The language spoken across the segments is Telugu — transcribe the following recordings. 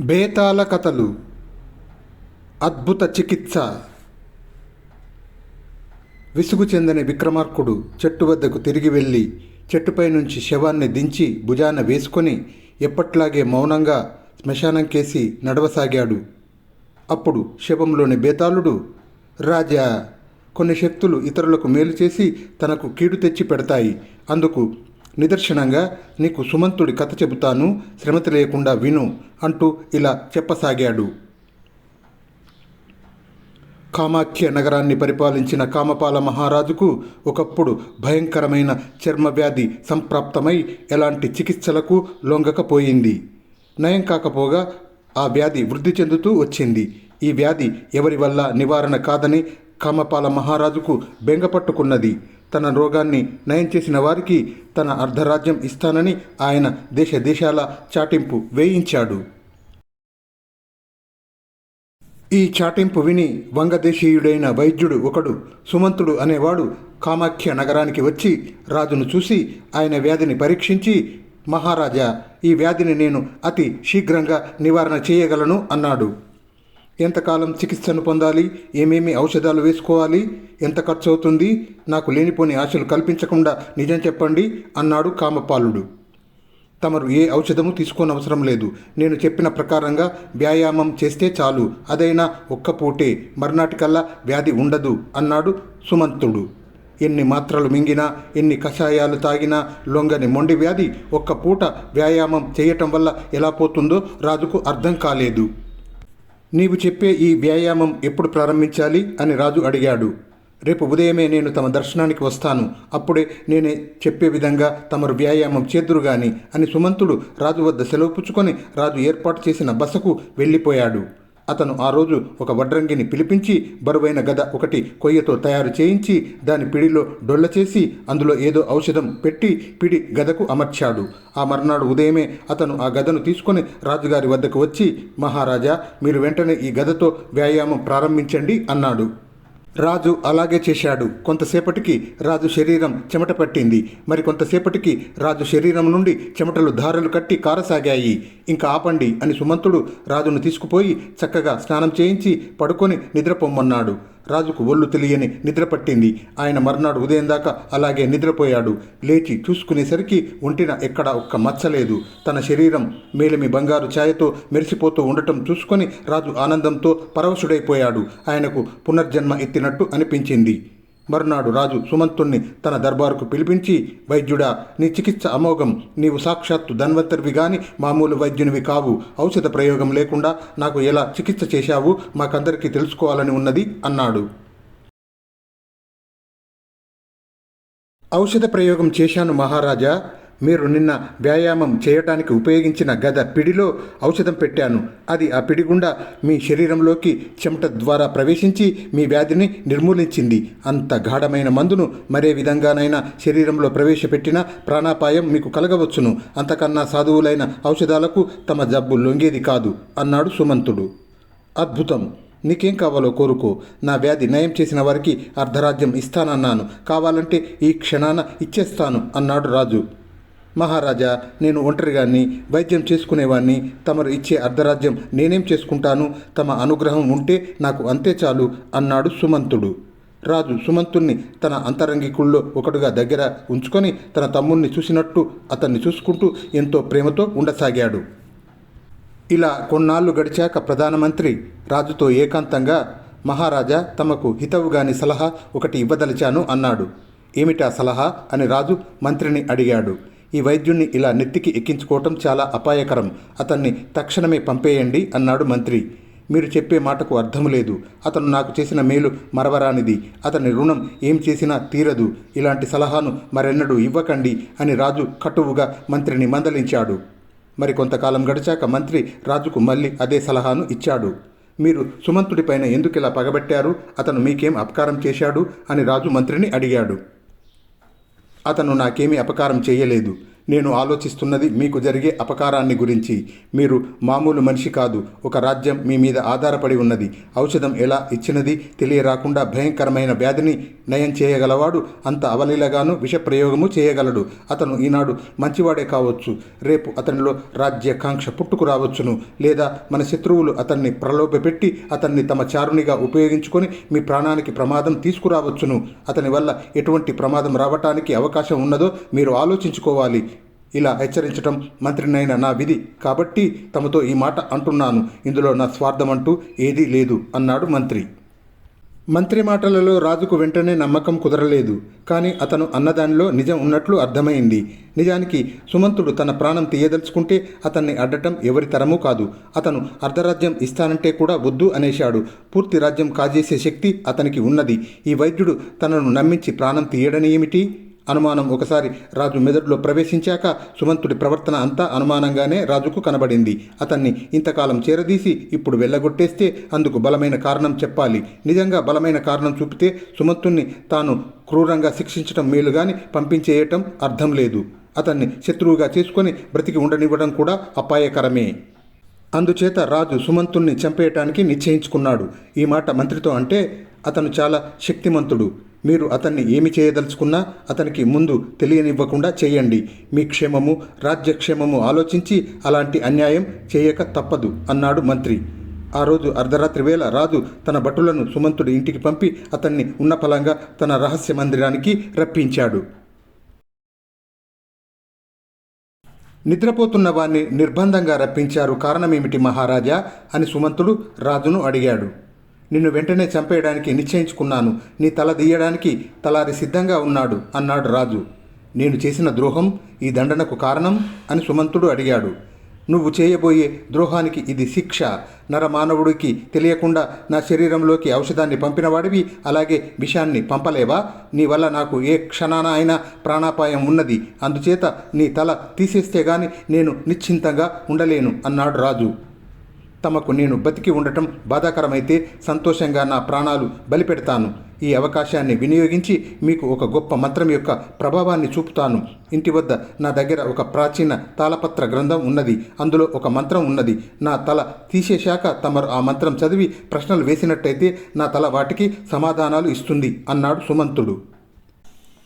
బేతాళ కథలు. అద్భుత చికిత్స. విసుగు చెందని విక్రమార్కుడు చెట్టు వద్దకు తిరిగి వెళ్ళి చెట్టుపై నుంచి శవాన్ని దించి భుజాన వేసుకొని ఎప్పట్లాగే మౌనంగా శ్మశానం కేసి నడవసాగాడు. అప్పుడు శవంలోని బేతాళుడు రాజా కొన్ని శక్తులు ఇతరులకు మేలు చేసి తనకు కీడు తెచ్చి పెడతాయి. అందుకు నిదర్శనంగా నీకు సుమంతుడి కథ చెబుతాను శ్రమత లేకుండా విను అంటూ ఇలా చెప్పసాగాడు. కామాఖ్య నగరాన్ని పరిపాలించిన కామపాల మహారాజుకు ఒకప్పుడు భయంకరమైన చర్మ వ్యాధి సంప్రాప్తమై ఎలాంటి చికిత్సలకు లొంగకపోయింది. నయం కాకపోగా ఆ వ్యాధి వృద్ధి చెందుతూ వచ్చింది. ఈ వ్యాధి ఎవరి వల్ల నివారణ కాదని కామపాల మహారాజుకు బెంగపట్టుకున్నది తన రోగాన్ని నయం చేసిన వారికి తన అర్ధరాజ్యం ఇస్తానని ఆయన దేశ దేశాల చాటింపు వేయించాడు. ఈ చాటింపు విని వంగదేశీయుడైన వైద్యుడు ఒకడు సుమంతుడు అనేవాడు కామాఖ్య నగరానికి వచ్చి రాజును చూసి ఆయన వ్యాధిని పరీక్షించి మహారాజా ఈ వ్యాధిని నేను అతి శీఘ్రంగా నివారణ చేయగలను అన్నాడు. ఎంతకాలం చికిత్సను పొందాలి? ఏమేమి ఔషధాలు వేసుకోవాలి? ఎంత ఖర్చు అవుతుంది నాకు లేనిపోని ఆశలు కల్పించకుండా నిజం చెప్పండి అన్నాడు కామపాలుడు. తమరు ఏ ఔషధము తీసుకోనవసరం లేదు. నేను చెప్పిన ప్రకారంగా వ్యాయామం చేస్తే చాలు. అదైనా ఒక్క పూటే. మర్నాటికల్లా వ్యాధి ఉండదు అన్నాడు సుమంతుడు. ఎన్ని మాత్రలు మింగినా ఎన్ని కషాయాలు తాగినా లొంగని మొండి వ్యాధి ఒక్క పూట వ్యాయామం చేయటం వల్ల ఎలా పోతుందో రాజుకు అర్థం కాలేదు. నీవు చెప్పే ఈ వ్యాయామం ఎప్పుడు ప్రారంభించాలి? అని రాజు అడిగాడు. రేపు ఉదయమే నేను తమ దర్శనానికి వస్తాను. అప్పుడే నేనే చెప్పే విధంగా తమరు వ్యాయామం చేద్దురు గాని అని సుమంతుడు రాజు వద్ద సెలవు పుచ్చుకొని రాజు ఏర్పాటు చేసిన బసకు వెళ్ళిపోయాడు. అతను ఆ రోజు ఒక వడ్రంగిని పిలిపించి బరువైన గద ఒకటి కొయ్యతో తయారు చేయించి దాని పిడిలో డొల్ల చేసి అందులో ఏదో ఔషధం పెట్టి పిడి గదకు అమర్చాడు. ఆ మర్నాడు ఉదయమే అతను ఆ గదను తీసుకొని రాజుగారి వద్దకు వచ్చి మహారాజా మీరు వెంటనే ఈ గదతో వ్యాయామం ప్రారంభించండి అన్నాడు. రాజు అలాగే చేశాడు. కొంతసేపటికి రాజు శరీరం చెమట పట్టింది. మరి కొంతసేపటికి రాజు శరీరం నుండి చెమటలు ధారలు కట్టి కారసాగాయి. ఇంకా ఆపండి అని సుమంతుడు రాజును తీసుకుపోయి చక్కగా స్నానం చేయించి పడుకొని నిద్రపొమ్మన్నాడు. రాజుకు ఒళ్ళు తెలియని నిద్ర పట్టింది. ఆయన మర్నాడు ఉదయం దాకా అలాగే నిద్రపోయాడు. లేచి చూసుకునేసరికి ఒంటిన ఎక్కడ ఒక్క మచ్చలేదు తన శరీరం మేలిమి బంగారు ఛాయతో మెరిసిపోతూ ఉండటం చూసుకొని రాజు ఆనందంతో పరవశుడైపోయాడు. ఆయనకు పునర్జన్మ ఎత్తినట్టు అనిపించింది. మరునాడు రాజు సుమంతుణ్ణి తన దర్బారుకు పిలిపించి వైద్యుడా నీ చికిత్స అమోఘం. నీవు సాక్షాత్తు ధన్వంతరివి గాని మామూలు వైద్యునివి కావు. ఔషధ ప్రయోగం లేకుండా నాకు ఎలా చికిత్స చేశావు? మాకందరికీ తెలుసుకోవాలని ఉన్నది అన్నాడు. ఔషధ ప్రయోగం చేశాను మహారాజా. మీరు నిన్న వ్యాయామం చేయటానికి ఉపయోగించిన గద పిడిలో ఔషధం పెట్టాను. అది ఆ పిడి గుండా మీ శరీరంలోకి చెమట ద్వారా ప్రవేశించి మీ వ్యాధిని నిర్మూలించింది. అంత గాఢమైన మందును మరే విధంగానైనా శరీరంలో ప్రవేశపెట్టిన ప్రాణాపాయం మీకు కలగవచ్చును. అంతకన్నా సాధువులైన ఔషధాలకు తమ జబ్బు లొంగేది కాదు అన్నాడు సుమంతుడు. అద్భుతం! నీకేం కావాలో కోరుకో. నా వ్యాధి నయం చేసిన వారికి అర్ధరాజ్యం ఇస్తానన్నాను. కావాలంటే ఈ క్షణాన ఇచ్చేస్తాను అన్నాడు రాజు. మహారాజా నేను ఒంటరిగాన్ని వైద్యం చేసుకునేవాణ్ణి తమరు ఇచ్చే అర్ధరాజ్యం నేనేం చేసుకుంటాను తమ అనుగ్రహం ఉంటే నాకు అంతే చాలు అన్నాడు సుమంతుడు. రాజు సుమంతుణ్ణి తన అంతరంగికుల్లో ఒకడుగా దగ్గర ఉంచుకొని తన తమ్ముణ్ణి చూసినట్టు అతన్ని చూసుకుంటూ ఎంతో ప్రేమతో ఉండసాగాడు. ఇలా కొన్నాళ్ళు గడిచాక ప్రధానమంత్రి రాజుతో ఏకాంతంగా మహారాజా తమకు హితవుగాని సలహా ఒకటి ఇవ్వదలిచాను అన్నాడు. ఏమిటా సలహా? అని రాజు మంత్రిని అడిగాడు. ఈ వైద్యుణ్ణి ఇలా నెత్తికి ఎక్కించుకోవటం చాలా అపాయకరం. అతన్ని తక్షణమే పంపేయండి అన్నాడు మంత్రి. మీరు చెప్పే మాటకు అర్థం లేదు. అతను నాకు చేసిన మేలు మరవరానిది. అతని రుణం ఏం చేసినా తీరదు. ఇలాంటి సలహాను మరెన్నడూ ఇవ్వకండి అని రాజు కటువుగా మంత్రిని మందలించాడు. మరి కొంతకాలం గడిచాక మంత్రి రాజుకు మళ్ళీ అదే సలహాను ఇచ్చాడు. మీరు సుమంతుడిపైన ఎందుకిలా పగబెట్టారు? అతను మీకేం అపకారం చేశాడు? అని రాజు మంత్రిని అడిగాడు. అతను నాకేమీ అపకారం చేయలేదు. నేను ఆలోచిస్తున్నది మీకు జరిగే అపకారాన్ని గురించి. మీరు మామూలు మనిషి కాదు. ఒక రాజ్యం మీ మీద ఆధారపడి ఉన్నది. ఔషధం ఎలా ఇచ్చినది తెలియరాకుండా భయంకరమైన వ్యాధిని నయం చేయగలవాడు అంత అవలీలగాను విషప్రయోగము చేయగలడు. అతను ఈనాడు మంచివాడే కావచ్చు. రేపు అతనిలో రాజ్యాకాంక్ష పుట్టుకు రావచ్చును లేదా మన శత్రువులు అతన్ని ప్రలోభపెట్టి అతన్ని తమ చారునిగా ఉపయోగించుకొని మీ ప్రాణానికి ప్రమాదం తీసుకురావచ్చును. అతని వల్ల ఎటువంటి ప్రమాదం రావటానికి అవకాశం ఉన్నదో మీరు ఆలోచించుకోవాలి. ఇలా హెచ్చరించటం మంత్రినైన నా విధి. కాబట్టి తమతో ఈ మాట అంటున్నాను. ఇందులో నా స్వార్థం అంటూ ఏదీ లేదు అన్నాడు మంత్రి. మంత్రి మాటలలో రాజుకు వెంటనే నమ్మకం కుదరలేదు. కానీ అతను అన్నదానిలో నిజం ఉన్నట్లు అర్థమైంది. నిజానికి సుమంతుడు తన ప్రాణం తీయదలుచుకుంటే అతన్ని అడ్డటం ఎవరి తరమూ కాదు. అతను అర్ధరాజ్యం ఇస్తానంటే కూడా వద్దు అనేశాడు. పూర్తి రాజ్యం కాజేసే శక్తి అతనికి ఉన్నది. ఈ వైద్యుడు తనను నమ్మించి ప్రాణం తీయడని ఏమిటి అనుమానం ఒకసారి రాజు మెదడులో ప్రవేశించాక సుమంతుడి ప్రవర్తన అంతా అనుమానంగానే రాజుకు కనబడింది. అతన్ని ఇంతకాలం చేరదీసి ఇప్పుడు వెళ్ళగొట్టేస్తే అందుకు బలమైన కారణం చెప్పాలి. నిజంగా బలమైన కారణం చూపితే సుమంతుణ్ణి తాను క్రూరంగా శిక్షించటం మేలు గాని పంపించేయటం అర్థం లేదు. అతన్ని శత్రువుగా చేసుకొని బ్రతికి ఉండనివ్వడం కూడా అపాయకరమే. అందుచేత రాజు సుమంతుణ్ణి చంపేయటానికి నిశ్చయించుకున్నాడు. ఈ మాట మంత్రితో అంటే అతను చాలా శక్తిమంతుడు. మీరు అతన్ని ఏమి చేయదలుచుకున్నా అతనికి ముందు తెలియనివ్వకుండా చేయండి. మీ క్షేమము రాజ్యక్షేమము ఆలోచించి అలాంటి అన్యాయం చేయక తప్పదు అన్నాడు మంత్రి. ఆ రోజు అర్ధరాత్రి వేళ రాజు తన భటులను సుమంతుడి ఇంటికి పంపి అతన్ని ఉన్న ఫలంగా తన రహస్య మందిరానికి రప్పించాడు. నిద్రపోతున్న వాణ్ణి నిర్బంధంగా రప్పించారు కారణమేమిటి మహారాజా అని సుమంతుడు రాజును అడిగాడు. నిన్ను వెంటనే చంపేయడానికి నిశ్చయించుకున్నాను. నీ తల తీయడానికి తలారి సిద్ధంగా ఉన్నాడు అన్నాడు రాజు. నేను చేసిన ద్రోహం ఈ దండనకు కారణం అని సుమంతుడు అడిగాడు. నువ్వు చేయబోయే ద్రోహానికి ఇది శిక్ష. నరమానవుడికి తెలియకుండా నా శరీరంలోకి ఔషధాన్ని పంపినవాడివి అలాగే విషాన్ని పంపలేవా? నీ వల్ల నాకు ఏ క్షణాన అయినా ప్రాణాపాయం ఉన్నది. అందుచేత నీ తల తీసేస్తే గాని నేను నిశ్చింతంగా ఉండలేను అన్నాడు రాజు. తమకు నేను బతికి ఉండటం బాధాకరమైతే సంతోషంగా నా ప్రాణాలు బలిపెడతాను. ఈ అవకాశాన్ని వినియోగించి మీకు ఒక గొప్ప మంత్రం యొక్క ప్రభావాన్ని చూపుతాను. ఇంటి వద్ద నా దగ్గర ఒక ప్రాచీన తాళపత్ర గ్రంథం ఉన్నది. అందులో ఒక మంత్రం ఉన్నది. నా తల తీసేశాక తమరు ఆ మంత్రం చదివి ప్రశ్నలు వేసినట్టయితే నా తల వాటికి సమాధానాలు ఇస్తుంది అన్నాడు సుమంతుడు.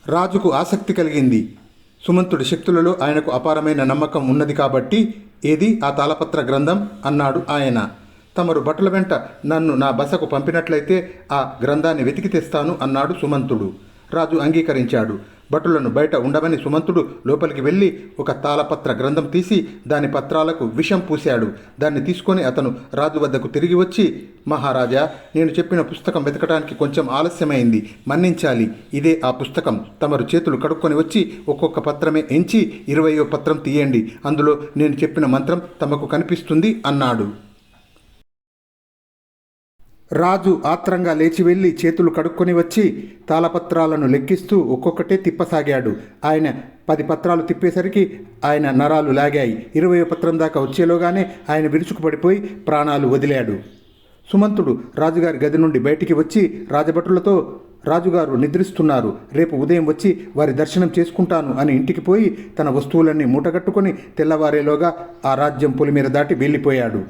రాజుకు ఆసక్తి కలిగింది. సుమంతుడి శక్తులలో ఆయనకు అపారమైన నమ్మకం ఉన్నది కాబట్టి ఏది? ఆ తాళపత్ర గ్రంథం అన్నాడు ఆయన. తమరు బట్టల వెంట నన్ను నా బసకు పంపినట్లయితే ఆ గ్రంథాన్ని వెతికి తెస్తాను అన్నాడు సుమంతుడు. రాజు అంగీకరించాడు. భటులను బయట ఉండమని సుమంతుడు లోపలికి వెళ్ళి ఒక తాళపత్ర గ్రంథం తీసి దాని పత్రాలకు విషం పూశాడు. దాన్ని తీసుకొని అతను రాజు వద్దకు తిరిగి వచ్చి మహారాజా నేను చెప్పిన పుస్తకం వెతకడానికి కొంచెం ఆలస్యమైంది. మన్నించాలి. ఇదే ఆ పుస్తకం. తమరు చేతులు కడుక్కొని వచ్చి ఒక్కొక్క పత్రమే ఎంచి ఇరవయో పత్రం తీయండి. అందులో నేను చెప్పిన మంత్రం తమకు కనిపిస్తుంది అన్నాడు. రాజు ఆత్రంగా లేచి వెళ్ళి చేతులు కడుక్కొని వచ్చి తాళపత్రాలను లెక్కిస్తూ ఒక్కొక్కటే తిప్పసాగాడు. ఆయన పది పత్రాలు తిప్పేసరికి ఆయన నరాలు లాగాయి. ఇరవై పత్రం దాకా వచ్చేలోగానే ఆయన విరుచుకుపడిపోయి ప్రాణాలు వదిలాడు. సుమంతుడు రాజుగారి గది నుండి బయటికి వచ్చి రాజభటులతో రాజుగారు నిద్రిస్తున్నారు. రేపు ఉదయం వచ్చి వారి దర్శనం చేసుకుంటాను అని ఇంటికి పోయి తన వస్తువులన్నీ మూటగట్టుకొని తెల్లవారేలోగా ఆ రాజ్యం పొలిమీద దాటి వెళ్ళిపోయాడు.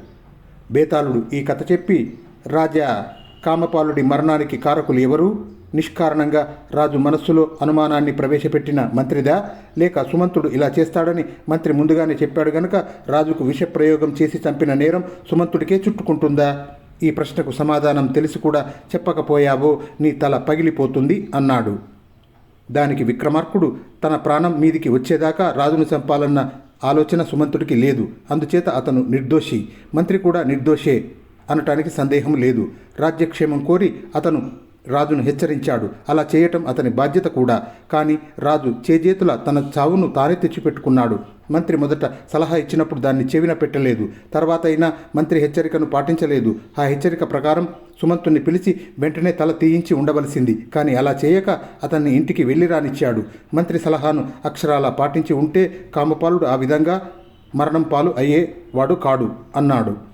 బేతాళుడు ఈ కథ చెప్పి రాజా కామపాలుడి మరణానికి కారకులు ఎవరు? నిష్కారణంగా రాజు మనస్సులో అనుమానాన్ని ప్రవేశపెట్టిన మంత్రిదా? లేక సుమంతుడు ఇలా చేస్తాడని మంత్రి ముందుగానే చెప్పాడు గనుక రాజుకు విషప్రయోగం చేసి చంపిన నేరం సుమంతుడికే చుట్టుకుంటుందా? ఈ ప్రశ్నకు సమాధానం తెలిసి కూడా చెప్పకపోయావో నీ తల పగిలిపోతుంది అన్నాడు. దానికి విక్రమార్కుడు తన ప్రాణం మీదికి వచ్చేదాకా రాజును చంపాలన్న ఆలోచన సుమంతుడికి లేదు. అందుచేత అతను నిర్దోషి. మంత్రి కూడా నిర్దోషే. అనటానికి సందేహం లేదు. రాజ్యక్షేమం కోరి అతను రాజును హెచ్చరించాడు. అలా చేయటం అతని బాధ్యత కూడా. కానీ రాజు చేజేతుల తన చావును తానే తెచ్చిపెట్టుకున్నాడు. మంత్రి మొదట సలహా ఇచ్చినప్పుడు దాన్ని చెవిన పెట్టలేదు. తర్వాత అయినా మంత్రి హెచ్చరికను పాటించలేదు. ఆ హెచ్చరిక ప్రకారం సుమంతుని పిలిచి వెంటనే తల తీయించి ఉండవలసింది. కానీ అలా చేయక అతన్ని ఇంటికి వెళ్ళి రానిచ్చాడు. మంత్రి సలహాను అక్షరాలా పాటించి ఉంటే కామపాలుడు ఆ విధంగా మరణం పాలు అయ్యే వాడు కాడు అన్నాడు.